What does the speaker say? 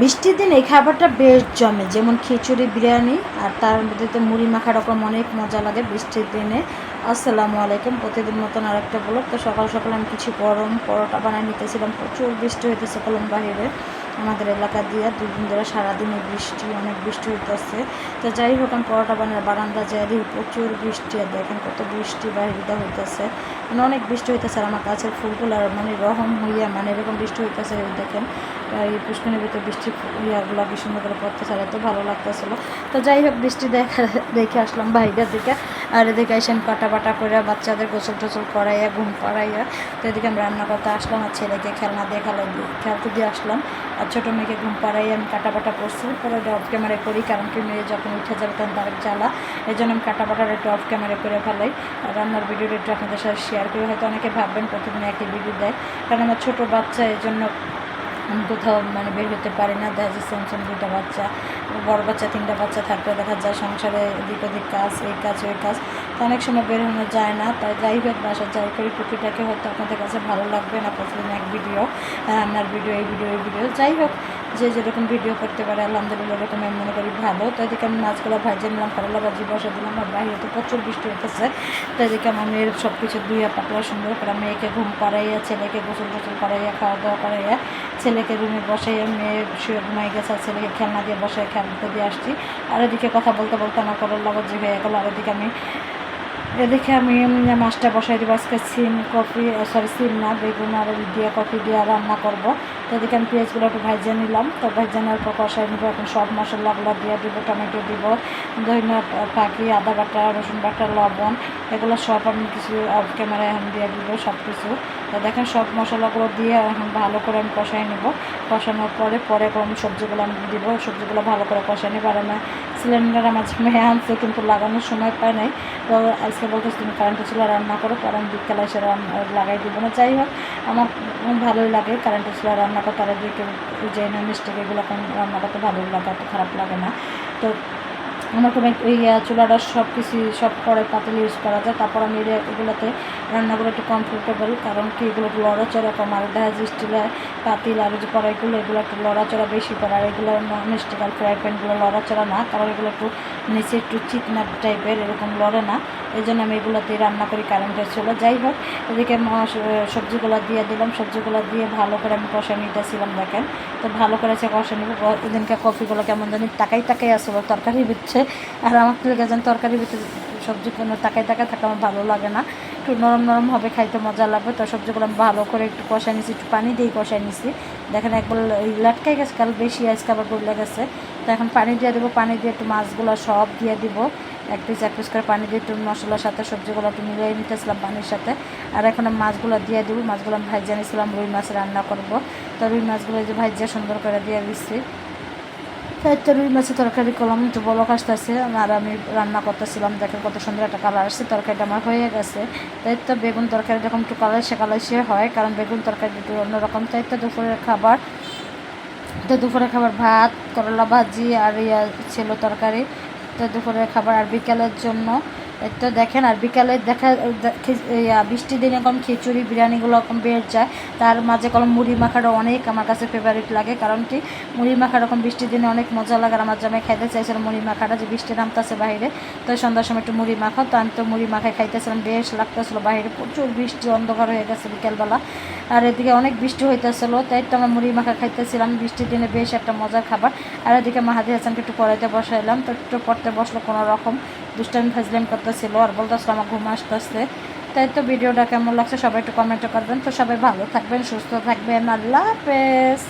বৃষ্টির দিন এই খাবারটা বেশ জমে, যেমন খিচুড়ি, বিরিয়ানি, আর তার মধ্যে তো মুড়ি মাখা রকম অনেক মজা লাগে বৃষ্টির দিনে। আসসালামু আলাইকুম। প্রতিদিন মতন আরেকটা ব্লগ। তো সকাল সকাল আমি কিছু গরম পরোটা বানিয়ে নিতেছিলাম। প্রচুর বৃষ্টি হইতেছে কলম বাহিরে। আমাদের এলাকা দিয়ে দুদিন ধরে সারাদিনে বৃষ্টি, অনেক বৃষ্টি হইতেছে। তো যাই হোক আমি পরোটা বানাই বারান্দা যাই দিই, প্রচুর বৃষ্টি আর দেখেন কত বৃষ্টি বাহিরে হইতেছে। মানে অনেক বৃষ্টি হইতেছে আর আমার ফুলগুলো আর মানে রহম হইয়া মানে এরকম বৃষ্টি হইতেছে দেখেন। এই পুষ্করণীর ভিতরে বৃষ্টি ইয়াগুলো কি সুন্দর করে পড়তেছে আর এত ভালো লাগতেছিলো। তো যাই হোক, বৃষ্টি দেখা দেখে আসলাম বাইরের দিকে। আর এদিকে এসে আমি কাটা বাটা করে বাচ্চাদের গোসল টোসল করাইয়া, ঘুম পাড়াইয়া তো এদিকে আমি রান্না করতে আসলাম আর ছেলেকে খেলনা দিয়ে দিয়ে, খেলতে দিয়ে আসলাম। আর ছোটো মেয়েকে ঘুম পাড়াইয়া আমি কাটা করছি। পরে অফ ক্যামেরায় করি, কারণ কি মেয়ে যখন উঠে যাবে তখন তার জ্বালা। এই জন্য আমি কাটা বাটার একটু অফ ক্যামেরা করে ফেলাই। আর রান্নার ভিডিওটা একটু আপনাদের সাথে শেয়ার করি। হয়তো অনেকে ভাববেন প্রতিদিন একই ভিডিও দেয়। কারণ আমার ছোটো বাচ্চা, এই জন্য কোথাও মানে বের হতে পারি না। দেখা যাচ্ছে দুইটা বাচ্চা। বড় বাচ্চা, তিনটা বাচ্চা থাকলে দেখা যায় সংসারে এদিক ওদিক কাজ, এই কাজ, ওই কাজ। তো অনেক সময় বের হনো যায় না। তাই যাই হোক বাসা যাই করি টুকিটাকে হয়তো আপনাদের কাছে ভালো লাগবে না, প্রতিদিন এক ভিডিও, রান্নার ভিডিও, এই ভিডিও এই ভিডিও। যাই হোক, যে যেরকম ভিডিও করতে পারে, আলহামদুলিল্লাহ এরকম আমি মনে করি ভালো। তো এদিকে আমি মাছগুলো ভাজে নিলাম করলা ভাজি বসে দিলাম, আর বাইরে তো প্রচুর বৃষ্টি হতেছে তো এদিকে আমার মেয়ের সব কিছু দুইয়া পাতলা সুন্দর করে মেয়েকে ঘুম পাড়াইয়া, ছেলেকে গোসল টোসল করাইয়া খাওয়া দাওয়া করাইয়া ছেলেকে রুমে বসে মেয়ে শুয়ে ঘুমাই গেছে, আর ছেলেকে খেলনা দিয়ে বসে খেলতে দিয়ে আসছি। আর এদিকে কথা বলতে বলতে আমার করল যে হয়ে গেলো, আর এদিকে আমি এদিকে আমি মাছটা বসাই দিব, আজকে সিম, কফি সরি সিম না, বেগুন আর দিয়ে কফি দিয়ে রান্না করব। তো এদিকে আমি পেঁয়াজগুলো একটু ভাজিয়ে নিলাম। তো ভাজিয়ে পর কষাই নেব। এখন সব মশলাগুলো দিয়ে দিব, টমেটো দিব, ধনিয়া পাখি, আদা বাটা, রসুন বাটা, লবণ, এগুলো সব আমি কিছু অফ ক্যামেরায় এখন দিয়ে দিব সব কিছু তো দেখেন সব মশলাগুলো দিয়ে এখন ভালো করে আমি কষাই নেব। কষানোর পরে পরে আমি সবজিগুলো আমি দিব। সবজিগুলো ভালো করে কষাই নেব। আর আমার সিলিন্ডার আমার মেয়ে আনছে, কিন্তু লাগানোর সময় পায় নাই। তো আজকে বলতেছি, তুমি কারেন্টে ছিল রান্না করো, কারণ বিকেলে এসে লাগাই দিব না। যাই হোক, আমার ভালোই লাগে কারেন্টে ছিল রান্না করতে আর দিকে যে মিস্টেক এগুলো রান্না করতে ভালো লাগে, এত খারাপ লাগে না। তো আমার কোনো এই চুলাটা সব কিছু সব পরে পাতিল ইউজ করা যায়, তারপর আমি এগুলোতে রান্নাগুলো একটু কমফোর্টেবল কারণ কি এগুলো একটু লড়াচড়া কম, আর দেখা স্টিলের পাতিল আর যে কড়াইগুলো, এগুলো একটু লড়াচড়া বেশি করে, আর এগুলো নন স্টিক আর ফ্রাই প্যানগুলো লড়াচড়া না, কারণ এগুলো একটু নিচে একটু চিকনা টাইপের এরকম লড়ে না। এই জন্য আমি এগুলোতে রান্না করি কারেন্টের চলে। যাই হোক, এদিকে সবজিগুলো দিয়ে দিলাম। সবজিগুলো দিয়ে ভালো করে আমি কষা নিতেছিলাম, দেখেন। তো ভালো করে সে কষা নিব। এদিনকে কফিগুলো কেমন জানি টাকাই টাকাই আসলো তরকারি বিচ্ছে আর আমার যেন তরকারি ভিতরে সবজি কোনো তাকায় তাকায় থাকা আমার ভালো লাগে না। একটু নরম নরম হবে, খাইতে মজা লাগবে। তো সবজিগুলো আমি ভালো করে একটু কষাই নিছি, একটু পানি দিয়ে কষাই নিছি। দেখেন একবার লাটকাই গেছে, কাল বেশি আজকে আবার গলে গেছে। তো এখন পানি দিয়ে দেবো, পানি দিয়ে একটু মাছগুলো সব দিয়ে দিব। এক পিস এক পিস করে পানি দিয়ে একটু মশলার সাথে সবজিগুলো একটু মিলিয়ে নিতেছিলাম পানির সাথে। আর এখন মাছগুলো দিয়ে দেবো। মাছগুলো আমি ভাইজা নিয়েছিলাম রুই মাছ রান্না করব। তো রুই মাছগুলো যে ভাইজা সুন্দর করে দিয়ে দিচ্ছি। একটা রুই মাছের তরকারি করলাম, একটু বলক আসতেছে, আর আমি রান্না করতেছিলাম, দেখেন কত সুন্দর একটা কালার আসছে, তরকারিটা আমার হয়ে গেছে। তাই তো বেগুন তরকারি যখন একটু কালার সে কালার সে হয়, কারণ বেগুন তরকারি একটু অন্যরকম। তাই তো দুপুরের খাবার, তো দুপুরের খাবার ভাত, করলা ভাজি, আর ইয়া ছিল তরকারি। তো দুপুরের খাবার আর বিকেলের জন্য তো দেখেন, আর বিকালে দেখা বৃষ্টির দিনে কম খিচুড়ি, বিরিয়ানিগুলো কম বের যায়। তার মাঝে কলম মুড়ি মাখাটা অনেক আমার কাছে ফেভারিট লাগে, কারণ কি মুড়ি মাখা রকম বৃষ্টির দিনে অনেক মজা লাগে আমার জামাই খাইতে চাইছিলাম মুড়ি মাখাটা, যে বৃষ্টি নামতেছে বাইরে তো সন্ধ্যার সময় একটু মুড়ি মাখা, তো আমি তো মুড়ি মাখায় খাইতেছিলাম, বেশ লাগতেছিল বাইরে প্রচুর বৃষ্টি, অন্ধকার হয়ে গেছে বিকেলবেলা। আর এদিকে অনেক বৃষ্টি হইতেছিল, তাই তো আমরা মুড়ি মাখা খাইতেছিলাম, বৃষ্টির দিনে বেশ একটা মজার খাবার। আর এদিকে মাহাদি হাসানকে একটু পড়াইতে বসাইলাম, তো একটু পড়তে বসল কোনো রকম। দুষ্টামি ফাজলাম করতেছিল আর বলতেছিল আমার ঘুম আসতে আসতেছে। তাই তো ভিডিওটা কেমন লাগছে সবাই একটু কমেন্ট করবেন। তো সবাই ভালো থাকবেন, সুস্থ থাকবেন। আল্লাহ হাফেজ।